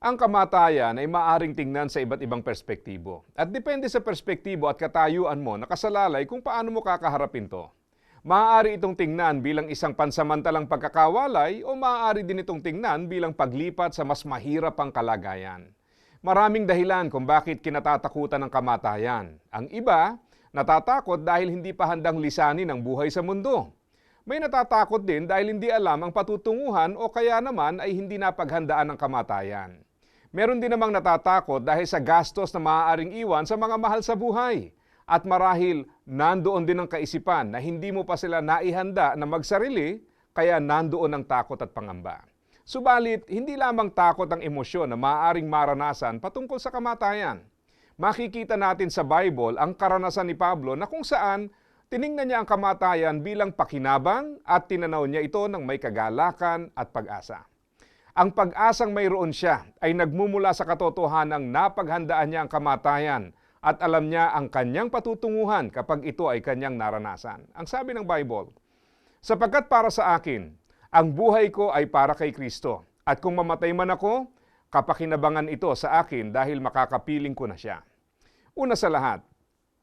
Ang kamatayan ay maaring tingnan sa iba't ibang perspektibo. At depende sa perspektibo at katayuan mo nakasalalay kung paano mo kakaharapin to. Maaari itong tingnan bilang isang pansamantalang pagkakawalay o maaari din itong tingnan bilang paglipat sa mas mahirap pang kalagayan. Maraming dahilan kung bakit kinatatakutan ng kamatayan. Ang iba, natatakot dahil hindi pa handang lisanin ang buhay sa mundo. May natatakot din dahil hindi alam ang patutunguhan o kaya naman ay hindi napaghandaan ng kamatayan. Meron din namang natatakot dahil sa gastos na maaaring iwan sa mga mahal sa buhay. At marahil nandoon din ang kaisipan na hindi mo pa sila naihanda na magsarili, kaya nandoon ang takot at pangamba. Subalit, hindi lamang takot ang emosyon na maaaring maranasan patungkol sa kamatayan. Makikita natin sa Bible ang karanasan ni Pablo na kung saan tiningnan niya ang kamatayan bilang pakinabang at tinanaw niya ito ng may kagalakan at pag-asa. Ang pag-asang mayroon siya ay nagmumula sa katotohanang napaghandaan niya ang kamatayan at alam niya ang kanyang patutunguhan kapag ito ay kanyang naranasan. Ang sabi ng Bible, Sapagkat para sa akin, ang buhay ko ay para kay Kristo. At kung mamatay man ako, kapakinabangan ito sa akin dahil makakapiling ko na siya. Una sa lahat,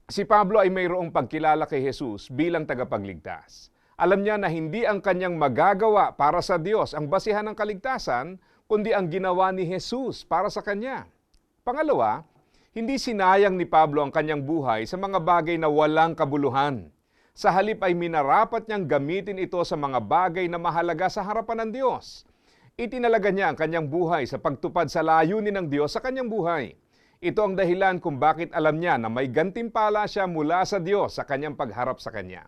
si Pablo ay mayroong pagkilala kay Jesus bilang tagapagligtas. Alam niya na hindi ang kanyang magagawa para sa Diyos ang basihan ng kaligtasan, kundi ang ginawa ni Jesus para sa kanya. Pangalawa, hindi sinayang ni Pablo ang kanyang buhay sa mga bagay na walang kabuluhan. Sa halip ay minarapat niyang gamitin ito sa mga bagay na mahalaga sa harapan ng Diyos. Itinalaga niya ang kanyang buhay sa pagtupad sa layunin ng Diyos sa kanyang buhay. Ito ang dahilan kung bakit alam niya na may gantimpala siya mula sa Diyos sa kanyang pagharap sa Kanya.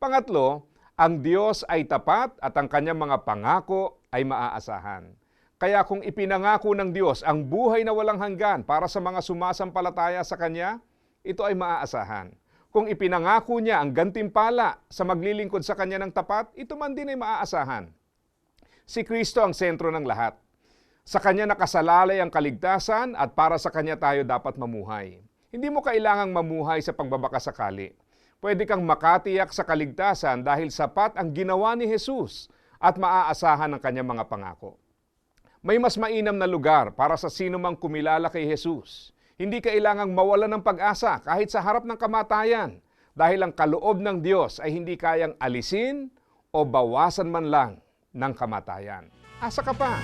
Pangatlo, ang Diyos ay tapat at ang kanyang mga pangako ay maaasahan. Kaya kung ipinangako ng Diyos ang buhay na walang hanggan para sa mga sumasampalataya sa Kanya, ito ay maaasahan. Kung ipinangako niya ang gantimpala sa maglilingkod sa Kanya ng tapat, ito man din ay maaasahan. Si Kristo ang sentro ng lahat. Sa Kanya nakasalalay ang kaligtasan at para sa Kanya tayo dapat mamuhay. Hindi mo kailangang mamuhay sa pagbabakasakali. Pwede kang makatiyak sa kaligtasan dahil sapat ang ginawa ni Jesus at maaasahan ang kanyang mga pangako. May mas mainam na lugar para sa sino mang kumilala kay Jesus. Hindi kailangang mawalan ng pag-asa kahit sa harap ng kamatayan dahil ang kaloob ng Diyos ay hindi kayang alisin o bawasan man lang ng kamatayan. Asa ka pa?